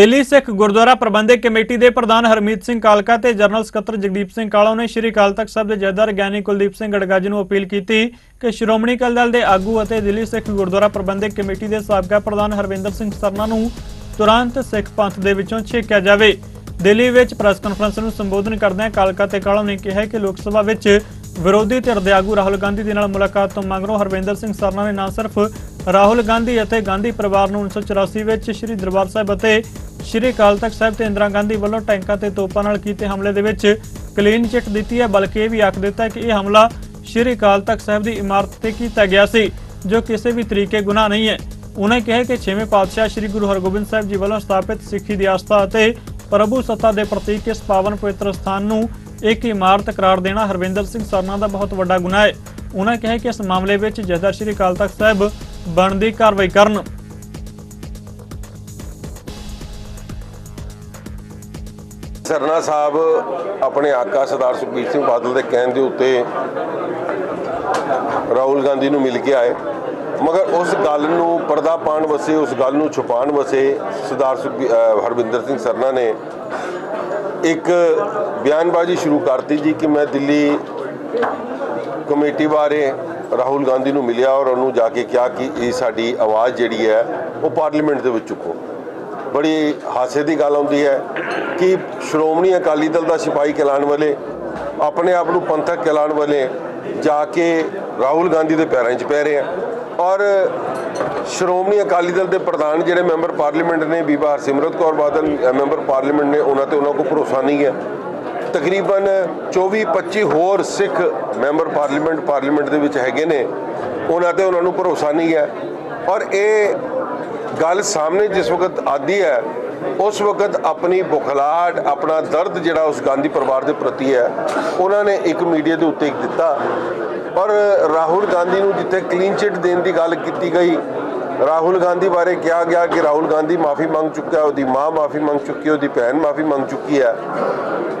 ਦਿੱਲੀ ਸਿੱਖ ਗੁਰਦੁਆਰਾ ਪ੍ਰਬੰਧਕ committee ਦੇ ਪ੍ਰਧਾਨ ਹਰਮੀਤ ਸਿੰਘ ਕਾਲਕਾ ਤੇ ਜਨਰਲ ਸਕੱਤਰ ਜਗਦੀਪ ਸਿੰਘ ਕਾਲੋਂ ਨੇ ਸ਼੍ਰੀ ਅਕਾਲ ਤਖਤ ਸਾਹਿਬ ਦੇ ਜਥੇਦਾਰ ਗਿਆਨੀ ਕੁਲਦੀਪ ਸਿੰਘ ਗੜਗੱਜ ਨੂੰ ਅਪੀਲ ਕੀਤੀ ਕਿ ਸ਼੍ਰੋਮਣੀ ਅਕਾਲੀ ਦਲ ਦੇ ਆਗੂ ਅਤੇ ਦਿੱਲੀ ਸਿੱਖ ਗੁਰਦੁਆਰਾ ਪ੍ਰਬੰਧਕ ਕਮੇਟੀ ਦੇ ਸਾਬਕਾ ਪ੍ਰਧਾਨ ਹਰਵਿੰਦਰ ਸਿੰਘ ਸਰਨਾ ਨੂੰ ਤੁਰੰਤ ਸਿੱਖ ਪੰਥ ਦੇ ਵਿੱਚੋਂ ਛੇਕਿਆ ਜਾਵੇ। ਦਿੱਲੀ ਵਿੱਚ ਪ੍ਰੈਸ ਕਾਨਫਰੰਸ ਨੂੰ ਸੰਬੋਧਨ ਕਰਦਿਆਂ ਕਾਲਕਾ ਤੇ ਕਾਲੋਂ ਨੇ ਕਿਹਾ ਕਿ ਲੋਕ ਸਭਾ ਵਿੱਚ ਵਿਰੋਧੀ ਧਿਰ ਦੇ ਆਗੂ ਰਾਹੁਲ ਗਾਂਧੀ ਦੇ ਨਾਲ ਮੁਲਾਕਾਤ ਤੋਂ ਮੰਗਰੋਂ ਹਰਵਿੰਦਰ ਸਿੰਘ ਸਰਨਾ ਨੇ ਨਾ ਸਿਰਫ ਰਾਹੁਲ ਗਾਂਧੀ ਅਤੇ ਗਾਂਧੀ ਪਰਿਵਾਰ ਨੂੰ 1984 ਵਿੱਚ ਸ੍ਰੀ ਦਰਬਾਰ ਸਾਹਿਬ ਅਤੇ ਸ੍ਰੀ ਅਕਾਲ ਤਖਤ ਸਾਹਿਬ ਤੇ ਇੰਦਰਾ ਗਾਂਧੀ ਵੱਲੋਂ ਟੈਂਕਾਂ ਤੇ ਤੋਪਾਂ ਨਾਲ ਕੀਤੇ ਹਮਲੇ ਦੇ ਵਿੱਚ ਕਲੀਨ ਚਿੱਟ ਦਿੱਤੀ ਹੈ, ਬਲਕਿ ਇਹ ਵੀ ਆਖ ਦਿੱਤਾ ਕਿ ਇਹ ਹਮਲਾ ਸ੍ਰੀ ਅਕਾਲ ਤਖਤ ਸਾਹਿਬ ਦੀ ਇਮਾਰਤ ਤੇ ਕੀਤਾ ਗਿਆ ਸੀ, ਜੋ ਕਿਸੇ ਵੀ ਤਰੀਕੇ ਗੁਨਾਹ ਨਹੀਂ ਹੈ। ਉਹਨਾਂ ਕਿਹਾ ਕਿ ਛੇਵੇਂ ਪਾਤਸ਼ਾਹ ਸ੍ਰੀ ਗੁਰੂ ਹਰਗੋਬਿੰਦ ਸਾਹਿਬ ਜੀ ਵੱਲੋਂ ਸਥਾਪਿਤ ਸਿੱਖੀ ਦੀ ਆਸਥਾ ਅਤੇ ਪ੍ਰਭੂ ਸੱਤਾ ਦੇ ਪ੍ਰਤੀਕ ਇਸ ਪਾਵਨ ਪਵਿੱਤਰ ਸਥਾਨ ਨੂੰ ਇੱਕ ਇਮਾਰਤ ਕਰਾਰ ਦੇਣਾ ਹਰਵਿੰਦਰ ਸਿੰਘ ਸਰਨਾ ਦਾ ਬਹੁਤ ਵੱਡਾ ਗੁਨਾਹ ਹੈ। ਉਹਨਾਂ ਕਿਹਾ ਕਿ ਇਸ ਮਾਮਲੇ ਵਿੱਚ ਜਥੇਦਾਰ ਸ੍ਰੀ ਅਕਾਲ ਤਖਤ ਸਾਹਿਬ ਬਣਦੀ ਕਾਰਵਾਈ ਕਰਨ। ਸਰਨਾ ਸਾਹਿਬ ਆਪਣੇ ਆਕਾ ਸਰਦਾਰ ਸੁਖਬੀਰ ਸਿੰਘ ਬਾਦਲ ਦੇ ਕਹਿਣ ਦੇ ਉੱਤੇ ਰਾਹੁਲ ਗਾਂਧੀ ਨੂੰ ਮਿਲ ਕੇ ਆਏ। ਮਗਰ ਉਸ ਗੱਲ ਨੂੰ ਪਰਦਾ ਪਾਉਣ ਵਸੇ ਉਸ ਗੱਲ ਨੂੰ ਛੁਪਾਉਣ ਵਸੇ ਸਰਦਾਰ ਸੁਖਬੀ- ਹਰਵਿੰਦਰ ਸਿੰਘ ਸਰਨਾ ਨੇ ਇੱਕ ਬਿਆਨਬਾਜ਼ੀ ਸ਼ੁਰੂ ਕਰਤੀ ਜੀ ਕਿ ਮੈਂ ਦਿੱਲੀ ਕਮੇਟੀ ਬਾਰੇ ਰਾਹੁਲ ਗਾਂਧੀ ਨੂੰ ਮਿਲਿਆ ਔਰ ਉਹਨੂੰ ਜਾ ਕੇ ਕਿਹਾ ਕਿ ਇਹ ਸਾਡੀ ਆਵਾਜ਼ ਜਿਹੜੀ ਹੈ ਉਹ ਪਾਰਲੀਮੈਂਟ ਦੇ ਵਿੱਚ ਚੁੱਕੋ। ਬੜੀ ਹਾਸੇ ਦੀ ਗੱਲ ਆਉਂਦੀ ਹੈ ਕਿ ਸ਼੍ਰੋਮਣੀ ਅਕਾਲੀ ਦਲ ਦਾ ਸਿਪਾਹੀ ਕਹਿਲਾਉਣ ਵਾਲੇ ਆਪਣੇ ਆਪ ਨੂੰ ਪੰਥਕ ਕਹਿਲਾਉਣ ਵਾਲੇ ਜਾ ਕੇ ਰਾਹੁਲ ਗਾਂਧੀ ਦੇ ਪੈਰਾਂ 'ਚ ਪੈ ਰਹੇ ਆ। ਔਰ ਸ਼੍ਰੋਮਣੀ ਅਕਾਲੀ ਦਲ ਦੇ ਪ੍ਰਧਾਨ ਜਿਹੜੇ ਮੈਂਬਰ ਪਾਰਲੀਮੈਂਟ ਨੇ ਬੀਬਾ ਹਰਸਿਮਰਤ ਕੌਰ ਬਾਦਲ ਮੈਂਬਰ ਪਾਰਲੀਮੈਂਟ ਨੇ, ਉਹਨਾਂ ਤੇ ਉਹਨਾਂ ਕੋਲ ਭਰੋਸਾ ਨਹੀਂ ਹੈ। ਤਕਰੀਬਨ 24 25 ਹੋਰ ਸਿੱਖ ਮੈਂਬਰ ਪਾਰਲੀਮੈਂਟ ਪਾਰਲੀਮੈਂਟ ਦੇ ਵਿੱਚ ਹੈਗੇ ਨੇ, ਉਹਨਾਂ ਤੇ ਉਹਨਾਂ ਨੂੰ ਭਰੋਸਾ ਨਹੀਂ ਹੈ। ਔਰ ਇਹ ਗੱਲ ਸਾਹਮਣੇ ਜਿਸ ਵਕਤ ਆਦੀ ਹੈ, ਉਸ ਵਕਤ ਆਪਣੀ ਬੁਖਲਾਟ ਆਪਣਾ ਦਰਦ ਜਿਹੜਾ ਉਸ ਗਾਂਧੀ ਪਰਿਵਾਰ ਦੇ ਪ੍ਰਤੀ ਹੈ, ਉਹਨਾਂ ਨੇ ਇੱਕ ਮੀਡੀਆ ਦੇ ਉੱਤੇ ਇੱਕ ਦਿੱਤਾ। ਔਰ ਰਾਹੁਲ ਗਾਂਧੀ ਨੂੰ ਜਿੱਥੇ ਕਲੀਨ ਚਿਟ ਦੇਣ ਦੀ ਗੱਲ ਕੀਤੀ ਗਈ, ਰਾਹੁਲ ਗਾਂਧੀ ਬਾਰੇ ਕਿਹਾ ਗਿਆ ਕਿ ਰਾਹੁਲ ਗਾਂਧੀ ਮਾਫੀ ਮੰਗ ਚੁੱਕਾ ਉਹਦੀ ਮਾਂ ਮਾਫੀ ਮੰਗ ਚੁੱਕੀ ਹੈ, ਉਹਦੀ ਭੈਣ ਮਾਫੀ ਮੰਗ ਚੁੱਕੀ ਹੈ।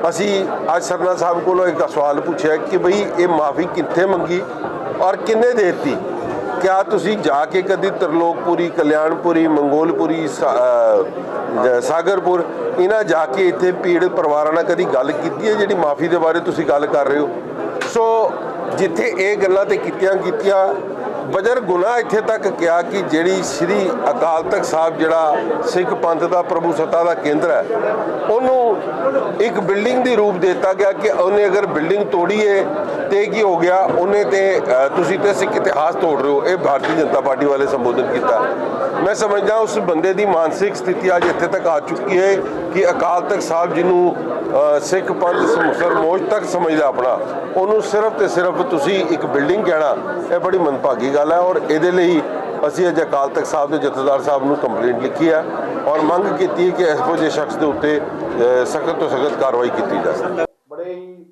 ਅਸੀਂ ਅੱਜ ਸਰਨਾ ਸਾਹਿਬ ਕੋਲੋਂ ਇੱਕ ਸਵਾਲ ਪੁੱਛਿਆ ਕਿ ਬਈ ਇਹ ਮਾਫੀ ਕਿੱਥੇ ਮੰਗੀ ਔਰ ਕਿੰਨੇ ਦੇ ਦਿੱਤੀ? ਕਿਆ ਤੁਸੀਂ ਜਾ ਕੇ ਕਦੀ ਤਰਲੋਕਪੁਰੀ, ਕਲਿਆਣਪੁਰੀ, ਮੰਗੋਲਪੁਰੀ ਸਾਗਰਪੁਰ, ਇਹਨਾਂ ਜਾ ਕੇ ਇੱਥੇ ਪੀੜਤ ਪਰਿਵਾਰਾਂ ਨਾਲ ਕਦੀ ਗੱਲ ਕੀਤੀ ਹੈ ਜਿਹੜੀ ਮਾਫੀ ਦੇ ਬਾਰੇ ਤੁਸੀਂ ਗੱਲ ਕਰ ਰਹੇ ਹੋ? ਸੋ ਜਿੱਥੇ ਇਹ ਗੱਲਾਂ ਤੇ ਕੀਤੀਆਂ ਕੀਤੀਆਂ ਬਜਰ ਗੁਨਾਹ ਇੱਥੇ ਤੱਕ ਕਿਹਾ ਕਿ ਜਿਹੜੀ ਸ੍ਰੀ ਅਕਾਲ ਤਖਤ ਸਾਹਿਬ ਜਿਹੜਾ ਸਿੱਖ ਪੰਥ ਦਾ, ਪ੍ਰਭੂ ਸੱਤਾ ਦਾ ਕੇਂਦਰ ਹੈ, ਉਹਨੂੰ ਇੱਕ ਬਿਲਡਿੰਗ ਦੀ ਰੂਪ ਦਿੱਤਾ ਗਿਆ ਕਿ ਉਹਨੇ ਅਗਰ ਬਿਲਡਿੰਗ ਤੋੜੀ ਹੈ ਤੇ ਕੀ ਹੋ ਗਿਆ, ਉਹਨੇ ਤੇ ਤੁਸੀਂ ਤੇ ਸਿੱਖ ਇਤਿਹਾਸ ਤੋੜ ਰਹੇ ਹੋ, ਇਹ ਭਾਰਤੀ ਜਨਤਾ ਪਾਰਟੀ ਵਾਲੇ ਸੰਬੋਧਨ ਕੀਤਾ। ਮੈਂ ਸਮਝਦਾ ਉਸ ਬੰਦੇ ਦੀ ਮਾਨਸਿਕ ਸਥਿਤੀ ਅੱਜ ਇੱਥੇ ਤੱਕ ਆ ਚੁੱਕੀ ਹੈ ਕਿ ਅਕਾਲ ਤਖਤ ਸਾਹਿਬ ਜਿਹਨੂੰ ਸਿੱਖ ਪੰਥ ਸਰਮੋਜ ਤੱਕ ਸਮਝਦਾ ਆਪਣਾ, ਉਹਨੂੰ ਸਿਰਫ ਤੇ ਸਿਰਫ ਤੁਸੀਂ ਇੱਕ ਬਿਲਡਿੰਗ ਕਹਿਣਾ, ਇਹ ਬੜੀ ਮੰਦਭਾਗੀ ਗੱਲ ਹੈ ਔਰ ਇਹਦੇ ਲਈ ਅਸੀਂ ਅੱਜ ਅਕਾਲ ਤਖਤ ਸਾਹਿਬ ਦੇ ਜਥੇਦਾਰ ਸਾਹਿਬ ਨੂੰ ਕੰਪਲੇਂਟ ਲਿਖੀ ਹੈ ਔਰ ਮੰਗ ਕੀਤੀ ਹੈ ਕਿ ਇਸ ਜਿਹੇ ਸ਼ਖਸ ਦੇ ਉੱਤੇ ਸਖਤ ਤੋਂ ਸਖਤ ਕਾਰਵਾਈ ਕੀਤੀ ਜਾਵੇ। ਬੜੇ ਹੀ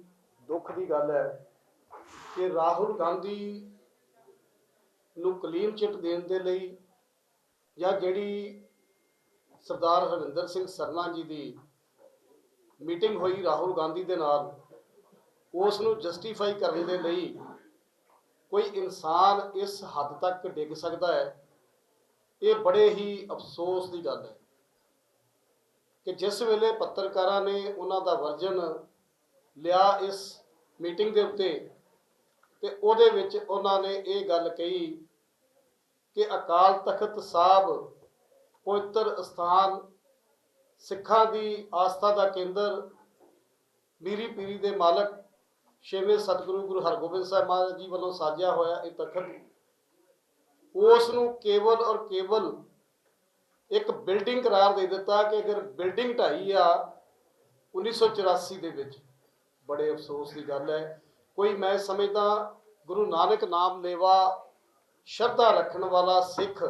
ਦੁੱਖ ਦੀ ਗੱਲ ਹੈ ਕਿ ਰਾਹੁਲ ਗਾਂਧੀ ਨੂੰ ਕਲੀਨ ਚਿੱਟ ਦੇਣ ਦੇ ਲਈ ਜਾਂ ਜਿਹੜੀ ਸਰਦਾਰ ਹਰਿੰਦਰ ਸਿੰਘ ਸਰਨਾ ਜੀ ਦੀ ਮੀਟਿੰਗ ਹੋਈ ਰਾਹੁਲ ਗਾਂਧੀ ਦੇ ਨਾਲ, ਉਸ ਨੂੰ ਜਸਟੀਫਾਈ ਕਰਨ ਦੇ ਲਈ ਕੋਈ ਇਨਸਾਨ ਇਸ ਹੱਦ ਤੱਕ ਡਿੱਗ ਸਕਦਾ ਹੈ, ਇਹ ਬੜੇ ਹੀ ਅਫਸੋਸ ਦੀ ਗੱਲ ਹੈ ਕਿ ਜਿਸ ਵੇਲੇ ਪੱਤਰਕਾਰਾਂ ਨੇ ਉਹਨਾਂ ਦਾ ਵਰਜਨ ਲਿਆ ਇਸ ਮੀਟਿੰਗ ਦੇ ਉੱਤੇ ਤੇ ਉਹਦੇ ਵਿੱਚ ਉਹਨਾਂ ਨੇ ਇਹ ਗੱਲ ਕਹੀ ਕਿ ਅਕਾਲ ਤਖਤ ਸਾਹਿਬ ਪਵਿੱਤਰ ਸਥਾਨ ਸਿੱਖਾਂ ਦੀ ਆਸਥਾ ਦਾ ਕੇਂਦਰ ਮੀਰੀ ਪੀਰੀ ਦੇ ਮਾਲਕ ਛੇਵੇਂ ਸਤਿਗੁਰੂ ਗੁਰੂ ਹਰਗੋਬਿੰਦ ਸਾਹਿਬ ਮਹਾਰਾਜ ਜੀ ਵੱਲੋਂ ਸਾਜਿਆ ਹੋਇਆ ਇਹ ਤਖਤ ਉਸ ਨੂੰ ਕੇਵਲ ਔਰ ਕੇਵਲ ਇੱਕ ਬਿਲਡਿੰਗ ਕਰਾਰ ਦੇ ਦਿੱਤਾ ਕਿ ਅਗਰ ਬਿਲਡਿੰਗ ਢਾਈ ਆ 1984 ਦੇ ਵਿੱਚ। ਬੜੇ ਅਫਸੋਸ ਦੀ ਗੱਲ ਹੈ। ਕੋਈ ਮੈਂ ਸਮਝਦਾ ਗੁਰੂ ਨਾਨਕ ਨਾਮ ਲੇਵਾ ਸ਼ਰਧਾ ਰੱਖਣ ਵਾਲਾ ਸਿੱਖ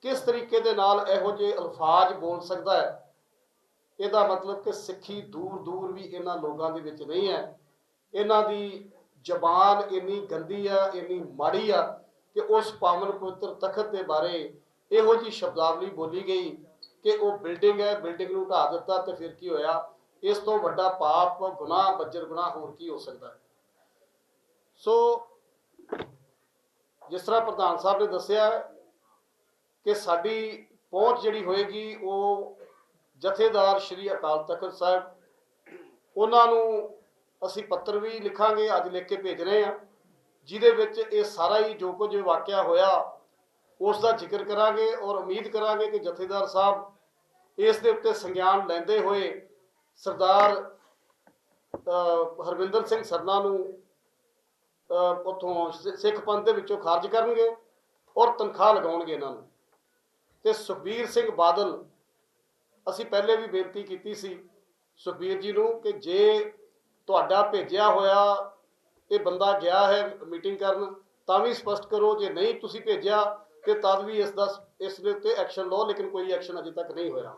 ਕਿਸ ਤਰੀਕੇ ਦੇ ਨਾਲ ਇਹੋ ਜਿਹੇ ਅਲਫਾਜ਼ ਬੋਲ ਸਕਦਾ ਹੈ? ਇਹਦਾ ਮਤਲਬ ਕਿ ਸਿੱਖੀ ਦੂਰ ਦੂਰ ਵੀ ਇਹਨਾਂ ਲੋਕਾਂ ਦੇ ਵਿੱਚ ਨਹੀਂ ਹੈ। ਇਹਨਾਂ ਦੀ ਜ਼ਬਾਨ ਇੰਨੀ ਗੰਦੀ ਆ, ਇੰਨੀ ਮਾੜੀ ਆ ਕਿ ਉਸ ਪਾਵਨ ਪਵਿੱਤਰ ਤਖਤ ਦੇ ਬਾਰੇ ਇਹੋ ਜੀ ਸ਼ਬਦਾਵਲੀ ਬੋਲੀ ਗਈ ਕਿ ਉਹ ਬਿਲਡਿੰਗ ਹੈ, ਬਿਲਡਿੰਗ ਨੂੰ ਢਾ ਦਿੱਤਾ ਤੇ ਫਿਰ ਕੀ ਹੋਇਆ? ਇਸ ਤੋਂ ਵੱਡਾ ਪਾਪ, ਗੁਨਾਹ, ਬੱਜਰ ਗੁਨਾਹ ਹੋਰ ਕੀ ਹੋ ਸਕਦਾ ਸੋ ਜਿਸ ਤਰ੍ਹਾਂ ਪ੍ਰਧਾਨ ਸਾਹਿਬ ਨੇ ਦੱਸਿਆ ਕਿ ਸਾਡੀ ਪਹੁੰਚ ਜਿਹੜੀ ਹੋਏਗੀ ਉਹ ਜਥੇਦਾਰ ਸ਼੍ਰੀ ਅਕਾਲ ਤਖਤ ਸਾਹਿਬ, ਉਹਨਾਂ ਨੂੰ ਅਸੀਂ ਪੱਤਰ ਵੀ ਲਿਖਾਂਗੇ, ਅੱਜ ਲਿਖ ਕੇ ਭੇਜ ਰਹੇ ਹਾਂ, ਜਿਹਦੇ ਵਿੱਚ ਇਹ ਸਾਰਾ ਹੀ ਜੋ ਕੁਝ ਵਾਕਿਆ ਹੋਇਆ, ਉਸ ਦਾ ਜ਼ਿਕਰ ਕਰਾਂਗੇ ਔਰ ਉਮੀਦ ਕਰਾਂਗੇ ਕਿ ਜਥੇਦਾਰ ਸਾਹਿਬ ਇਸ ਦੇ ਉੱਤੇ ਸੰਗਿਆਨ ਲੈਂਦੇ ਹੋਏ ਸਰਦਾਰ ਹਰਵਿੰਦਰ ਸਿੰਘ ਸਰਨਾ ਨੂੰ ਉੱਥੋਂ ਸਿ- ਸਿੱਖ ਪੰਥ ਦੇ ਵਿੱਚੋਂ ਖਾਰਜ ਕਰਨਗੇ ਔਰ ਤਨਖਾਹ ਲਗਾਉਣਗੇ ਇਹਨਾਂ ਨੂੰ। ਤੇ ਸੁਖਬੀਰ ਸਿੰਘ ਬਾਦਲ, ਅਸੀਂ ਪਹਿਲੇ ਵੀ ਬੇਨਤੀ ਕੀਤੀ ਸੀ ਸੁਖਬੀਰ ਜੀ ਨੂੰ ਕਿ ਜੇ ਤੁਹਾਡਾ ਭੇਜਿਆ ਹੋਇਆ ਇਹ ਬੰਦਾ ਗਿਆ ਹੈ ਮੀਟਿੰਗ ਕਰਨ, ਤਾਂ ਵੀ ਸਪਸ਼ਟ ਕਰੋ। ਜੇ ਨਹੀਂ ਤੁਸੀਂ ਭੇਜਿਆ, ਤੇ ਤਦ ਵੀ ਇਸ ਦਾ, ਇਸ ਦੇ ਉੱਤੇ ਐਕਸ਼ਨ ਲਓ, ਲੇਕਿਨ ਕੋਈ ਐਕਸ਼ਨ ਅਜੇ ਤੱਕ ਨਹੀਂ ਹੋਇਆ।